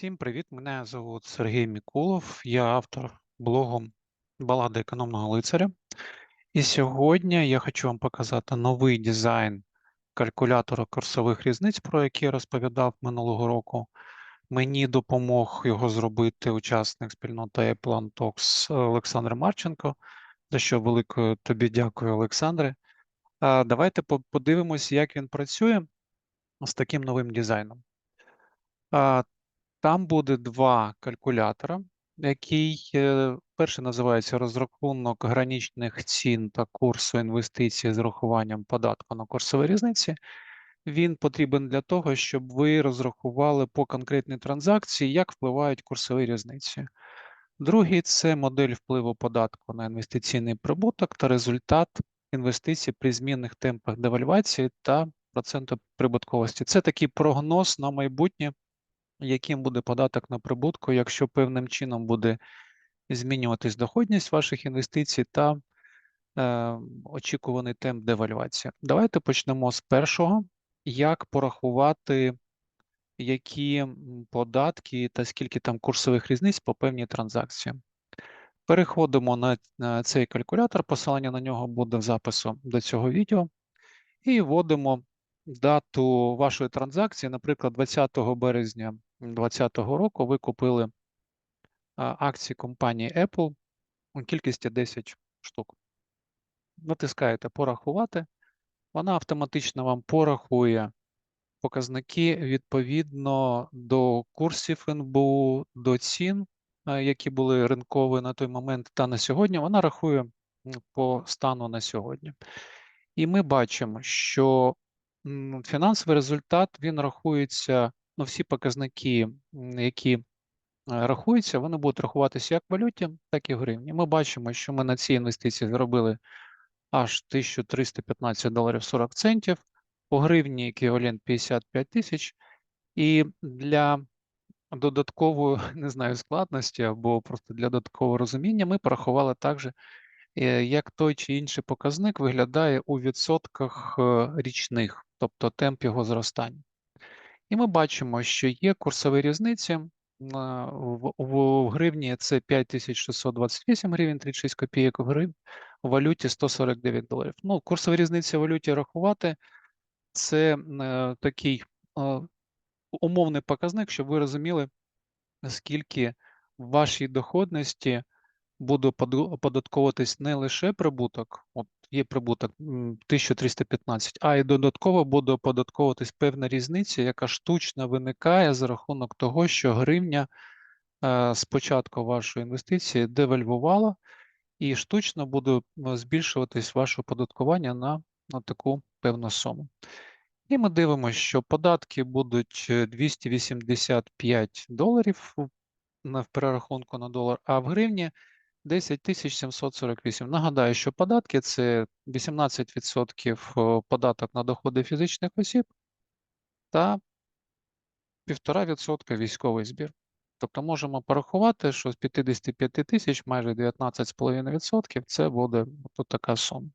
Всім привіт! Мене звуть Сергій Мікулов, я автор блогу Балади економного лицаря. І сьогодні я хочу вам показати новий дизайн калькулятора курсових різниць, про який я розповідав минулого року. Мені допомог його зробити учасник спільноти Apple Talks Олександр Марченко, за що великою тобі дякую, Олександре. Давайте подивимось, як він працює з таким новим дизайном. Там буде два калькулятора, який е, перший називається розрахунок граничних цін та курсу інвестицій з урахуванням податку на курсові різниці. Він потрібен для того, щоб ви розрахували по конкретній транзакції, як впливають курсові різниці. Другий це модель впливу податку на інвестиційний прибуток та результат інвестицій при змінних темпах девальвації та проценту прибутковості. Це такий прогноз на майбутнє яким буде податок на прибутку, якщо певним чином буде змінюватись доходність ваших інвестицій та е, очікуваний темп девальвації. Давайте почнемо з першого. Як порахувати, які податки та скільки там курсових різниць по певній транзакції? Переходимо на, на цей калькулятор, посилання на нього буде в запису до цього відео, і вводимо дату вашої транзакції, наприклад, 20 березня 2020 року ви купили акції компанії Apple у кількості 10 штук. Натискаєте Порахувати, вона автоматично вам порахує показники відповідно до курсів НБУ, до цін, які були ринкові на той момент та на сьогодні. Вона рахує по стану на сьогодні. І ми бачимо, що фінансовий результат він рахується ну, всі показники, які е, рахуються, вони будуть рахуватися як в валюті, так і в гривні. Ми бачимо, що ми на ці інвестиції зробили аж 1315 доларів 40 центів, по гривні еквівалент 55 тисяч. І для додаткової, не знаю, складності або просто для додаткового розуміння ми порахували також, е, як той чи інший показник виглядає у відсотках е, річних, тобто темп його зростання. І ми бачимо, що є курсові різниці. В, в гривні це 5628 гривень 36 копійок, в гривні в валюті 149 доларів. Ну, курсові різниці в валюті рахувати це е, такий е, умовний показник, щоб ви розуміли, скільки в вашій доходності буде оподатковуватись не лише прибуток, от є прибуток 1315, а й додатково буде оподатковуватись певна різниця, яка штучно виникає за рахунок того, що гривня е, з початку вашої інвестиції девальвувала, і штучно буде збільшуватись ваше оподаткування на, на таку певну суму. І ми дивимося, що податки будуть 285 доларів в перерахунку на долар, а в гривні 10 748. Нагадаю, що податки це 18% податок на доходи фізичних осіб та 1,5% військовий збір. Тобто можемо порахувати, що з 55 тисяч майже 19,5% це буде от така сума.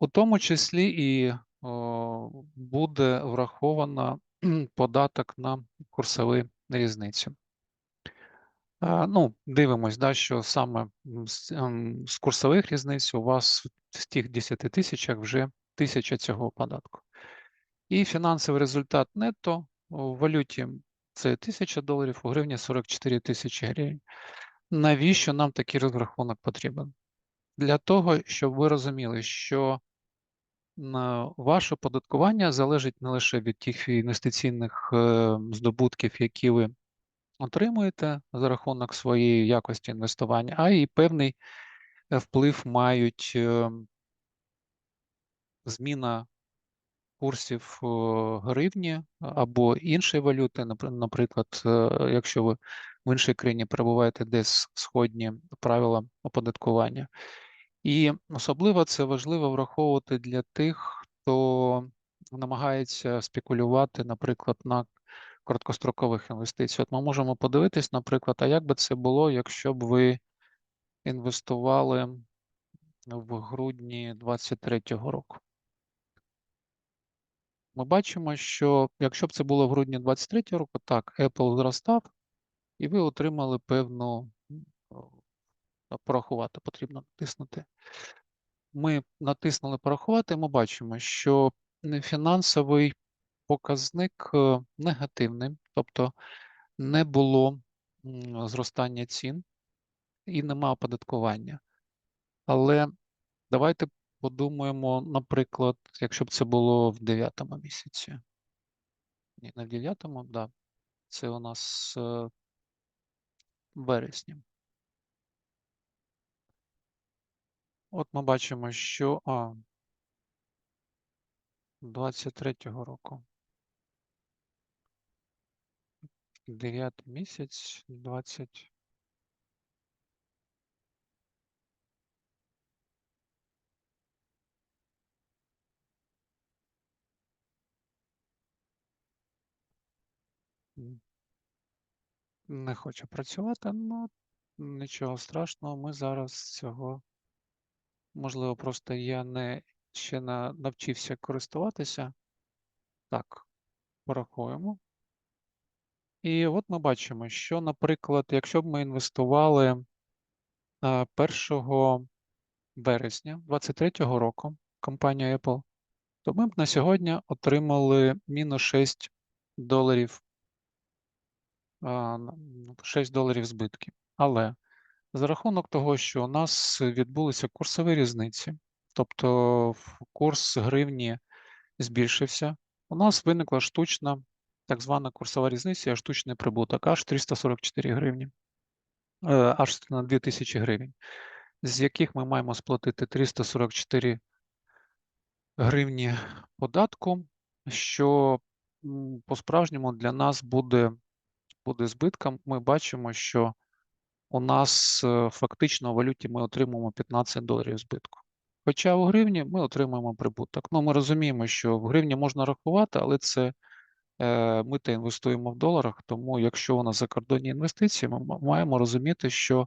У тому числі і буде враховано податок на курсові різниці. Ну, дивимось, да, що саме з, ем, з курсових різниць у вас з тих 10 тисячах вже тисяча цього податку. І фінансовий результат нетто у валюті це 1000 доларів, у гривні 44 тисячі гривень. Навіщо нам такий розрахунок потрібен? Для того, щоб ви розуміли, що ваше податкування залежить не лише від тих інвестиційних е, здобутків, які ви отримуєте за рахунок своєї якості інвестування, а і певний е, вплив мають е, зміна курсів е, гривні або іншої валюти, наприклад, якщо ви в іншій країні перебуваєте десь сходні правила оподаткування. І особливо це важливо враховувати для тих, хто намагається спекулювати, наприклад, на короткострокових інвестицій. От ми можемо подивитись, наприклад, а як би це було, якщо б ви інвестували в грудні 2023 року? ми бачимо, що якщо б це було в грудні 23 року, так, Apple зростав, і ви отримали певну порахувати, потрібно натиснути. Ми натиснули порахувати, і ми бачимо, що фінансовий показник е, негативний, тобто не було зростання цін і нема оподаткування. Але давайте подумаємо, наприклад, якщо б це було в 9 місяці. Ні, не в 9, так. Да. Це у нас е, вересні. От ми бачимо, що а, 23-го року. 9 місяць, 20. Не хоче працювати, ну нічого страшного, ми зараз цього, можливо, просто я не ще не навчився користуватися. Так, порахуємо. І от ми бачимо, що, наприклад, якщо б ми інвестували 1 березня 2023 року компанія Apple, то ми б на сьогодні отримали мінус 6 доларів 6 доларів збитків. Але за рахунок того, що у нас відбулися курсові різниці, тобто курс гривні збільшився, у нас виникла штучна так звана курсова різниця, штучний прибуток, аж 344 гривні, е, аж на 2000 гривень, з яких ми маємо сплатити 344 гривні податку, що по-справжньому для нас буде буде збитком, ми бачимо, що у нас е, фактично у валюті ми отримуємо 15 доларів збитку. Хоча у гривні ми отримуємо прибуток. Ну, Ми розуміємо, що в гривні можна рахувати, але це ми те інвестуємо в доларах, тому якщо у нас закордонні інвестиції, ми маємо розуміти, що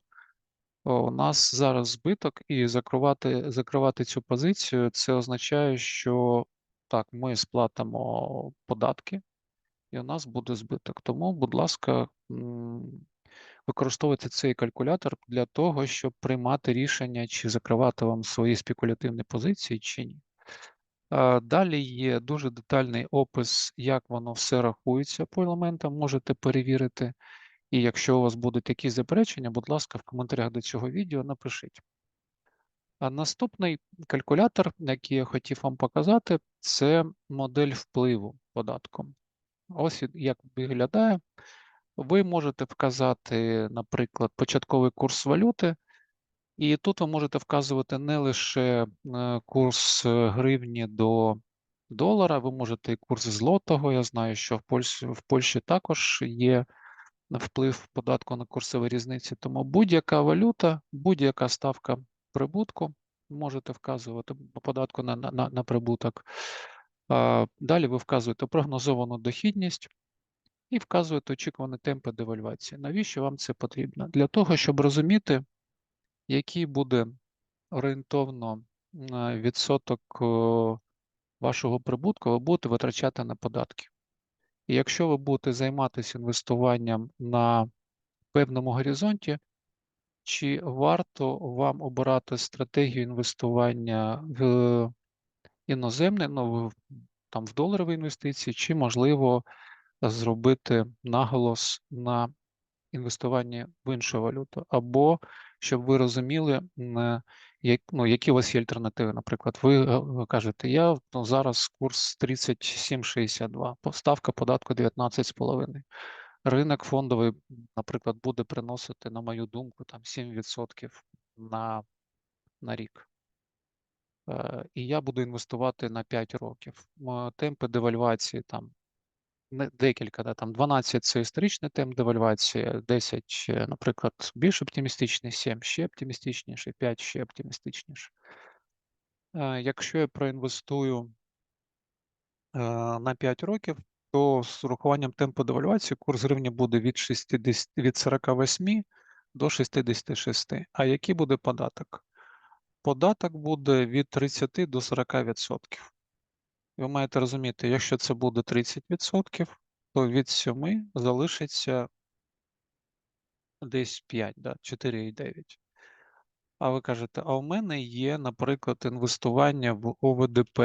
у нас зараз збиток, і закривати, закривати цю позицію, це означає, що так, ми сплатимо податки і у нас буде збиток. Тому, будь ласка, використовуйте цей калькулятор для того, щоб приймати рішення, чи закривати вам свої спекулятивні позиції, чи ні. Далі є дуже детальний опис, як воно все рахується по елементам, можете перевірити. І якщо у вас будуть якісь заперечення, будь ласка, в коментарях до цього відео напишіть. А наступний калькулятор, який я хотів вам показати, це модель впливу податком. Ось як виглядає. Ви можете вказати, наприклад, початковий курс валюти, і тут ви можете вказувати не лише е, курс е, гривні до долара, ви можете і курс злотого. Я знаю, що в Польщі, в Польщі також є вплив податку на курсові різниці, тому будь-яка валюта, будь-яка ставка прибутку можете вказувати податку на, на, на прибуток. Далі ви вказуєте прогнозовану дохідність і вказуєте очікувані темпи девальвації. Навіщо вам це потрібно? Для того, щоб розуміти, який буде орієнтовно відсоток вашого прибутку ви будете витрачати на податки. І якщо ви будете займатися інвестуванням на певному горизонті, чи варто вам обирати стратегію інвестування в іноземне, ну, там в доларові інвестиції, чи можливо зробити наголос на інвестуванні в іншу валюту, або щоб ви розуміли, як, ну, які у вас є альтернативи. Наприклад, ви, е, кажете, я ну, зараз курс 37,62, ставка податку 19,5. Ринок фондовий, наприклад, буде приносити, на мою думку, там 7% на, на рік. Е, і я буду інвестувати на 5 років. Темпи девальвації там декілька, да, там 12 це історичний темп девальвації, 10, наприклад, більш оптимістичний, 7 ще оптимістичніше, 5 ще оптимістичніше. Е, якщо я проінвестую е, на 5 років, то з урахуванням темпу девальвації курс гривні буде від 60, від 48 до 66. А який буде податок? Податок буде від 30 до 40%. Ви маєте розуміти, якщо це буде 30%, то від 7 залишиться десь 5, да, 4,9. А ви кажете, а у мене є, наприклад, інвестування в ОВДП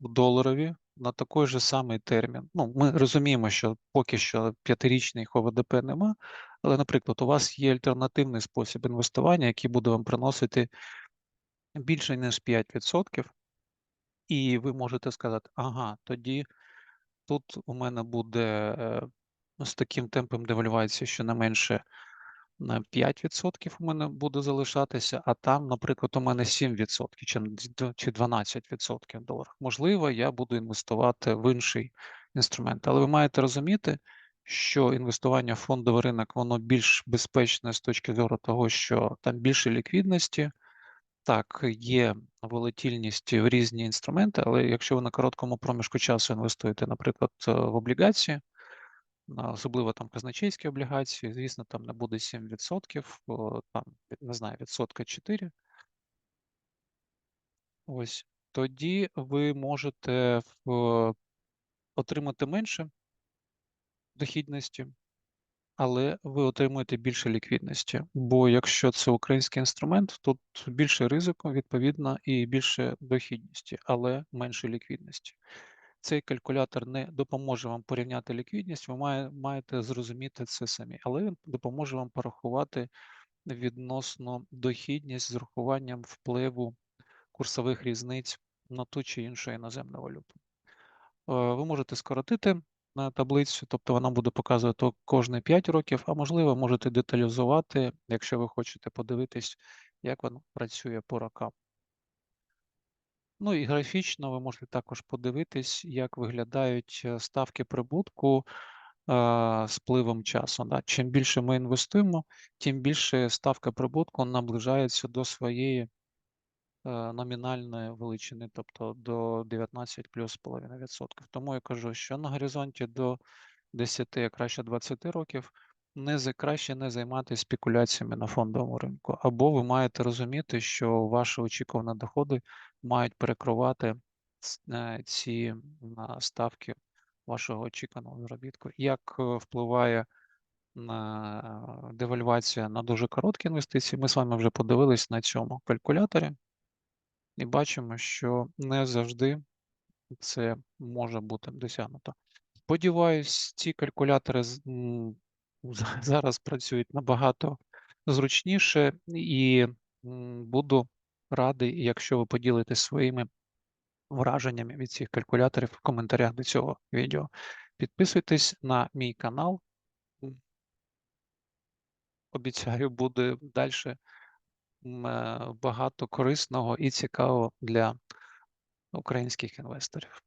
в доларові на такий же самий термін. Ну, ми розуміємо, що поки що п'ятирічних ОВДП нема, але, наприклад, у вас є альтернативний спосіб інвестування, який буде вам приносити більше, ніж 5%. І ви можете сказати, ага, тоді тут у мене буде е, з таким темпом девальвації, що не менше на 5% у мене буде залишатися, а там, наприклад, у мене 7% чи, д- чи 12% в. Можливо, я буду інвестувати в інший інструмент. Але ви маєте розуміти, що інвестування в фондовий ринок воно більш безпечне з точки зору того, що там більше ліквідності. Так, є волатильність в різні інструменти, але якщо ви на короткому проміжку часу інвестуєте, наприклад, е, в облігації, особливо там казначейські облігації, звісно, там не буде 7%, там, не знаю, відсотка 4. Ось, тоді ви можете отримати менше дохідності, але ви отримуєте більше ліквідності. Бо якщо це український інструмент, тут більше ризику, відповідно, і більше дохідності, але менше ліквідності. Цей калькулятор не допоможе вам порівняти ліквідність, ви має, маєте зрозуміти це самі, але він допоможе вам порахувати відносно дохідність з урахуванням впливу курсових різниць на ту чи іншу іноземну валюту. Е, Ви можете скоротити на таблицю, тобто вона буде показувати кожні 5 років, а можливо, можете деталізувати, якщо ви хочете подивитись, як воно працює по рокам. Ну і графічно ви можете також подивитись, як виглядають е, ставки прибутку е, з пливом часу. Да. Чим більше ми інвестуємо, тим більше ставка прибутку наближається до своєї номінальної величини, тобто до 19 плюс половина відсотків. Тому я кажу, що на горизонті до 10, а краще 20 років не краще не займатися спекуляціями на фондовому ринку. Або ви маєте розуміти, що ваші очікувані доходи мають перекривати е, ці ставки вашого очікуваного заробітку. Як е, впливає на девальвація на дуже короткі інвестиції? Ми з вами вже подивились на цьому калькуляторі і бачимо, що не завжди це може бути досягнуто. Сподіваюсь, ці калькулятори зараз працюють набагато зручніше, і буду радий, якщо ви поділитесь своїми враженнями від цих калькуляторів в коментарях до цього відео. Підписуйтесь на мій канал. Обіцяю, буде далі багато корисного і цікавого для українських інвесторів.